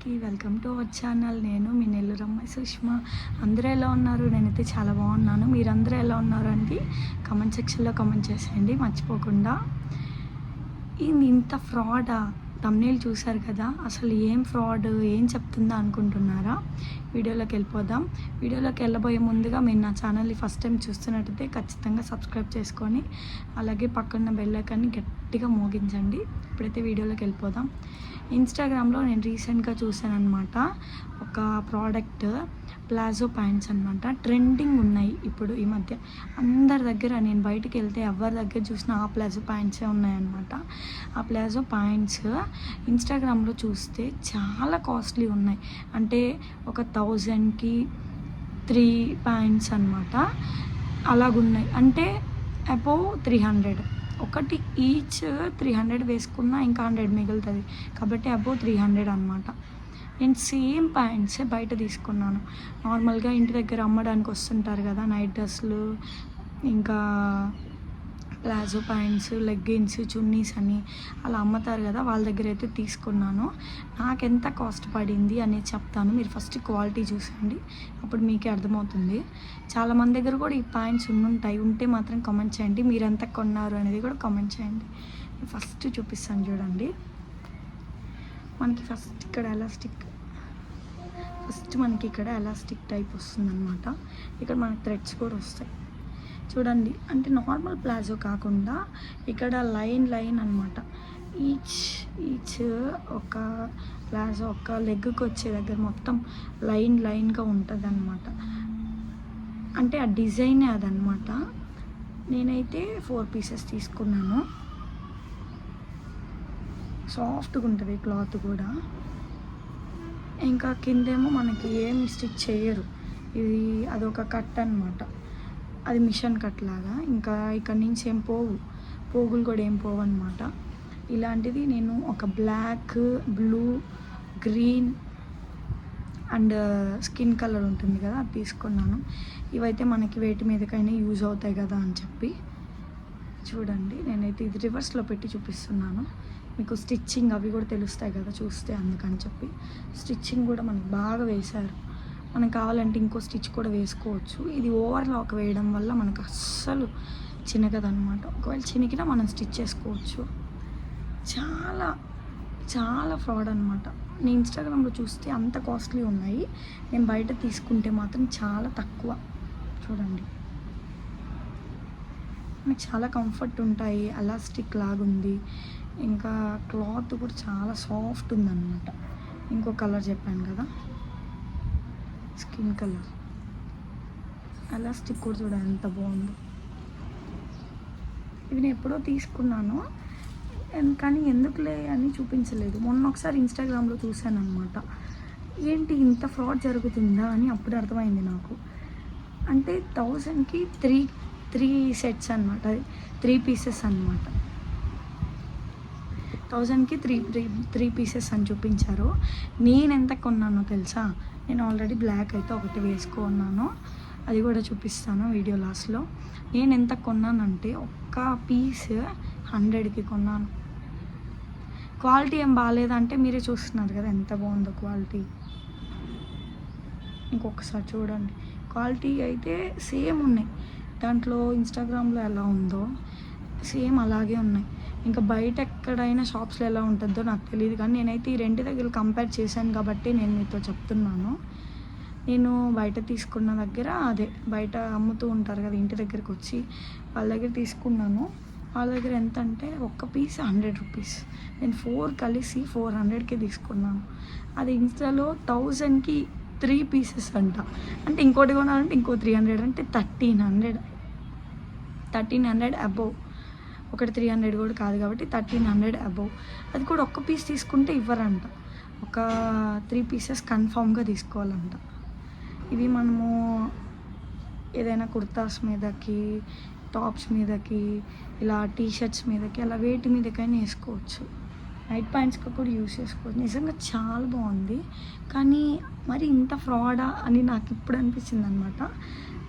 అందరికీ welcome to our channel. నేను మీ నెల్లూరమ్మ సుష్మా. అందరూ ఎలా ఉన్నారు? నేనైతే చాలా బాగున్నాను. మీరందరూ ఎలా ఉన్నారండి కమెంట్ సెక్షన్లో కమెంట్ చేసేయండి. మర్చిపోకుండా. ఇది ఇంత ఫ్రాడా? తమ్నేల్ చూశారు కదా అసలు ఏం ఫ్రాడ్ ఏం చెప్తుందా అనుకుంటున్నారా? వీడియోలోకి వెళ్ళిపోదాం. వీడియోలోకి వెళ్ళబోయే ముందుగా మీరు నా ఛానల్ని ఫస్ట్ టైం చూస్తున్నట్టయితే ఖచ్చితంగా సబ్స్క్రైబ్ చేసుకొని అలాగే పక్కన బెల్లైకాన్ని గట్టిగా మోగించండి. ఇప్పుడైతే వీడియోలోకి వెళ్ళిపోదాం. ఇన్స్టాగ్రామ్లో నేను రీసెంట్గా చూసాను అనమాట ఒక ప్రోడక్ట్. ప్లాజో ప్యాంట్స్ అనమాట ట్రెండింగ్ ఉన్నాయి ఇప్పుడు ఈ మధ్య. అందరి దగ్గర నేను బయటికి వెళ్తే ఎవరి దగ్గర చూసినా ఆ ప్లాజో ప్యాంట్సే ఉన్నాయన్నమాట. ఆ ప్లాజో ప్యాంట్స్ ఇన్స్టాగ్రామ్లో చూస్తే చాలా కాస్ట్లీ ఉన్నాయి. అంటే ఒక థౌజండ్కి త్రీ ప్యాంట్స్ అనమాట అలాగున్నాయి. అంటే అబోవ్ త్రీ హండ్రెడ్. ఒకటి ఈచ్ త్రీ హండ్రెడ్ వేసుకున్నా ఇంకా హండ్రెడ్ మిగులుతుంది. కాబట్టి అబోవ్ త్రీ హండ్రెడ్ అనమాట నేను సేమ్ ప్యాంట్సే బయట తీసుకున్నాను. నార్మల్గా ఇంటి దగ్గర అమ్మడానికి వస్తుంటారు కదా నైట్ డ్రెస్లు ఇంకా ప్లాజో ప్యాంట్స్ లెగ్గిన్స్ చున్నీస్ అని అలా అమ్ముతారు కదా వాళ్ళ దగ్గర అయితే తీసుకున్నాను. నాకు ఎంత కాస్ట్ పడింది అనేది చెప్తాను. మీరు ఫస్ట్ క్వాలిటీ చూసండి అప్పుడు మీకే అర్థమవుతుంది. చాలా మంది దగ్గర కూడా ఈ ప్యాంట్స్ ఉంటాయి ఉంటే మాత్రం కామెంట్ చేయండి. మీరు ఎంత కొన్నారు అనేది కూడా కామెంట్ చేయండి. ఫస్ట్ చూపిస్తాను చూడండి. మనకి ఫస్ట్ ఇక్కడ ఎలాస్టిక్ ఫస్ట్ మనకి ఇక్కడ ఎలాస్టిక్ టైప్ వస్తుందన్నమాట. ఇక్కడ మనకి థ్రెడ్స్ కూడా వస్తాయి. చూడండి అంటే నార్మల్ ప్లాజో కాకుండా ఇక్కడ లైన్ లైన్ అనమాట ఈచ్ ఈచ్ ఒక ప్లాజో ఒక లెగ్కి వచ్చే దగ్గర మొత్తం లైన్ లైన్గా ఉంటుంది అనమాట అంటే ఆ డిజైనే అదనమాట నేనైతే ఫోర్ పీసెస్ తీసుకున్నాను. సాఫ్ట్గా ఉంటుంది క్లాత్ కూడా. ఇంకా కిందేమో మనకి ఏమి స్టిచ్ చేయరు. ఇది అదొక కట్ అనమాట అది మిషన్ కట్ లాగా. ఇంకా ఇక్కడ నుంచి ఏం పోవు. పోగులు కూడా ఏం పోవు అనమాట ఇలాంటిది నేను ఒక black blue green and skin colour ఉంటుంది కదా అది తీసుకున్నాను. ఇవైతే మనకి వేటి మీదకైనా యూజ్ అవుతాయి కదా అని చెప్పి. చూడండి నేనైతే ఇది రివర్స్లో పెట్టి చూపిస్తున్నాను. మీకు స్టిచ్చింగ్ అవి కూడా తెలుస్తాయి కదా చూస్తే అందుకని చెప్పి. స్టిచ్చింగ్ కూడా మనకి బాగా వేశారు. మనకు కావాలంటే ఇంకో స్టిచ్ కూడా వేసుకోవచ్చు. ఇది ఓవర్లాక్ వేయడం వల్ల మనకు అస్సలు చినగదనమాట ఒకవేళ చినికినా మనం స్టిచ్ చేసుకోవచ్చు. చాలా చాలా ఫ్రాడ్ అనమాట నేను ఇన్స్టాగ్రామ్లో చూస్తే అంత కాస్ట్లీ ఉన్నాయి. నేను బయట తీసుకుంటే మాత్రం చాలా తక్కువ. చూడండి. మనకు చాలా కంఫర్ట్ ఉంటాయి. అలాస్టిక్ లాగుంది. ఇంకా క్లాత్ కూడా చాలా సాఫ్ట్ ఉందన్నమాట. ఇంకో కలర్ చెప్పాను కదా. Skin colour. ఎలాస్టిక్ కూడా చూడ ఎంత బాగుందో. ఇవి నేను ఎప్పుడో తీసుకున్నాను. కానీ ఎందుకులే అని చూపించలేదు. మొన్న ఒకసారి ఇన్స్టాగ్రామ్లో చూశాను అనమాట ఏంటి ఇంత ఫ్రాడ్ జరుగుతుందా అని అప్పుడు అర్థమైంది నాకు. అంటే థౌజండ్కి త్రీ త్రీ సెట్స్ అనమాట త్రీ పీసెస్ అనమాట థౌజండ్కి త్రీ త్రీ త్రీ పీసెస్ అని చూపించారు. నేను ఎంత కొన్నానో తెలుసా? నేను ఆల్రెడీ బ్లాక్ అయితే ఒకటి వేసుకున్నాను. అది కూడా చూపిస్తాను వీడియో లాస్ట్లో. నేను ఎంత కొన్నానంటే ఒక్క పీస్ హండ్రెడ్కి కొన్నాను. క్వాలిటీ ఏం బాగాలేదంటే మీరే చూస్తున్నారు కదా ఎంత బాగుందో క్వాలిటీ. ఇంకొకసారి చూడండి. క్వాలిటీ అయితే సేమ్ ఉన్నాయి. దాంట్లో ఇన్స్టాగ్రామ్లో ఎలా ఉందో సేమ్ అలాగే ఉన్నాయి. ఇంకా బయట ఎక్కడైనా షాప్స్లో ఎలా ఉంటుందో నాకు తెలియదు కానీ నేనైతే ఈ రెండు దగ్గర కంపేర్ చేశాను కాబట్టి నేను మీతో చెప్తున్నాను. నేను బయట తీసుకున్న దగ్గర అదే బయట అమ్ముతూ ఉంటారు కదా ఇంటి దగ్గరికి వచ్చి వాళ్ళ దగ్గర తీసుకున్నాను. వాళ్ళ దగ్గర ఎంత అంటే ఒక్క పీస్ హండ్రెడ్ రూపీస్. నేను ఫోర్ కలిసి ఫోర్ హండ్రెడ్కి తీసుకున్నాను. అది ఇన్స్టాలో థౌజండ్కి త్రీ పీసెస్ అంట. అంటే ఇంకోటి కొనాలంటే ఇంకో త్రీ హండ్రెడ్ అంటే thirteen hundred thirteen hundred above. ఒకటి త్రీ హండ్రెడ్ కూడా కాదు కాబట్టి థర్టీన్ హండ్రెడ్ అబోవ్ అది కూడా ఒక్క పీస్ తీసుకుంటే ఇవ్వరంట. ఒక త్రీ పీసెస్ కన్ఫామ్గా తీసుకోవాలంట. ఇవి మనము ఏదైనా కుర్తాస్ మీదకి టాప్స్ మీదకి ఇలా టీ షర్ట్స్ మీదకి అలా వేటి మీదకైనా వేసుకోవచ్చు. నైట్ ప్యాంట్స్కి కూడా యూస్ చేసుకోవచ్చు. నిజంగా చాలా బాగుంది. కానీ మరి ఇంత ఫ్రాడా అని నాకు ఇప్పుడు అనిపించింది అనమాట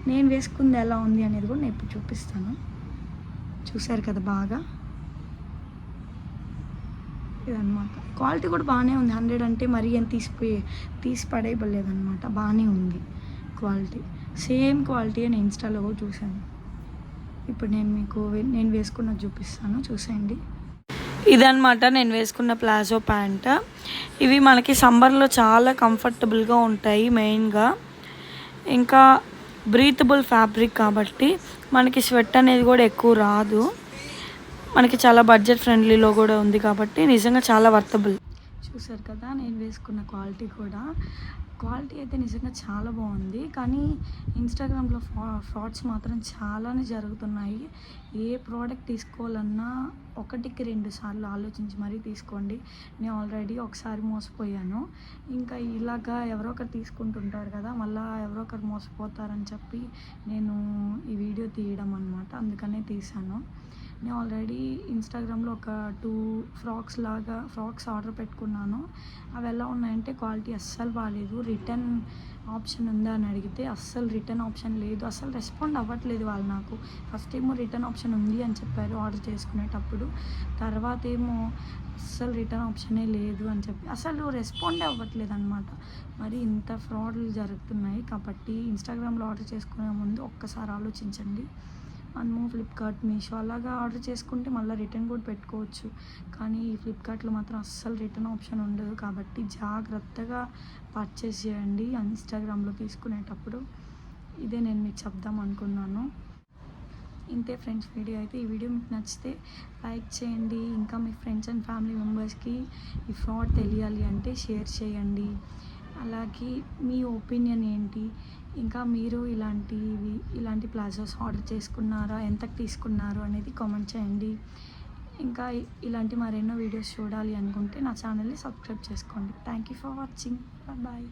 నేను వేసుకుంది ఎలా ఉంది అనేది కూడా నేను ఇప్పుడు చూపిస్తాను. చూశారు కదా బాగా? ఇదన్నమాట. క్వాలిటీ కూడా బాగానే ఉంది. హండ్రెడ్ అంటే మరీ ఏం తీసిపోయి తీసి పడేయబడలేదన్నమాట బాగానే ఉంది క్వాలిటీ. సేమ్ క్వాలిటీ నేను ఇన్స్టాలో కూడా చూశాను. ఇప్పుడు నేను మీకు నేను వేసుకున్నది చూపిస్తాను. చూసేయండి. ఇదన్నమాట నేను వేసుకున్న ప్లాజో ప్యాంట్. ఇవి మనకి సమ్మర్లో చాలా కంఫర్టబుల్గా ఉంటాయి మెయిన్గా. ఇంకా బ్రీతబుల్ ఫ్యాబ్రిక్ కాబట్టి మనకి స్వెట్ అనేది కూడా ఎక్కువ రాదు. మనకి చాలా బడ్జెట్ ఫ్రెండ్లీలో కూడా ఉంది కాబట్టి నిజంగా చాలా వర్తబుల్ చూసారు కదా నేను వేసుకున్న క్వాలిటీ కూడా. క్వాలిటీ అయితే నిజంగా చాలా బాగుంది. కానీ ఇన్స్టాగ్రామ్లో ఫ్రా ఫ్రాడ్స్ మాత్రం చాలానే జరుగుతున్నాయి. ఏ ప్రోడక్ట్ తీసుకోవాలన్నా ఒకటికి రెండు సార్లు ఆలోచించి మరీ తీసుకోండి. నేను ఆల్రెడీ ఒకసారి మోసపోయాను. ఇంకా ఇలాగా ఎవరో ఒకరు తీసుకుంటుంటారు కదా మళ్ళీ ఎవరో ఒకరు మోసపోతారని చెప్పి నేను ఈ వీడియో తీయడం అనమాట అందుకనే తీశాను. నేను ఆల్రెడీ ఇన్స్టాగ్రామ్లో ఒక టూ ఫ్రాక్స్ లాగా ఫ్రాక్స్ ఆర్డర్ పెట్టుకున్నాను. అవి ఎలా ఉన్నాయంటే క్వాలిటీ అస్సలు బాగాలేదు రిటర్న్ ఆప్షన్ ఉందా అని అడిగితే అస్సలు రిటర్న్ ఆప్షన్ లేదు. అస్సలు రెస్పాండ్ అవ్వట్లేదు వాళ్ళు నాకు. ఫస్ట్ ఏమో రిటర్న్ ఆప్షన్ ఉంది అని చెప్పారు ఆర్డర్ చేసుకునేటప్పుడు. తర్వాత ఏమో అస్సలు రిటర్న్ ఆప్షనే లేదు అని చెప్పి అసలు రెస్పాండ్ అవ్వట్లేదు అనమాట మరి ఇంత ఫ్రాడ్లు జరుగుతున్నాయి కాబట్టి ఇన్స్టాగ్రామ్లో ఆర్డర్ చేసుకునే ముందు ఒక్కసారి ఆలోచించండి. మనము ఫ్లిప్కార్ట్ మీషో అలాగా ఆర్డర్ చేసుకుంటే మళ్ళీ రిటర్న్ కూడా పెట్టుకోవచ్చు. కానీ ఈ ఫ్లిప్కార్ట్లో మాత్రం అస్సలు రిటర్న్ ఆప్షన్ ఉండదు. కాబట్టి జాగ్రత్తగా పర్చేస్ చేయండి. ఇన్స్టాగ్రామ్లో తీసుకునేటప్పుడు ఇదే నేను మీకు చెప్దాం అనుకున్నాను. ఇంతే ఫ్రెండ్స్ వీడియో అయితే ఈ వీడియో మీకు నచ్చితే లైక్ చేయండి. ఇంకా మీ ఫ్రెండ్స్ అండ్ ఫ్యామిలీ మెంబర్స్కి ఈ ఫ్రాడ్ తెలియాలి అంటే షేర్ చేయండి. అలాగే మీ ఒపీనియన్ ఏంటి? ఇంకా మీరు ఇలాంటివి ఇలాంటి ప్లాజోస్ ఆర్డర్ చేసుకున్నారా? ఎంతకు తీసుకున్నారు? అనేది కామెంట్ చేయండి. ఇంకా ఇలాంటి మరెన్నో వీడియోస్ చూడాలి అనుకుంటే నా ఛానల్ని సబ్స్క్రైబ్ చేసుకోండి. Thank you for watching. Bye.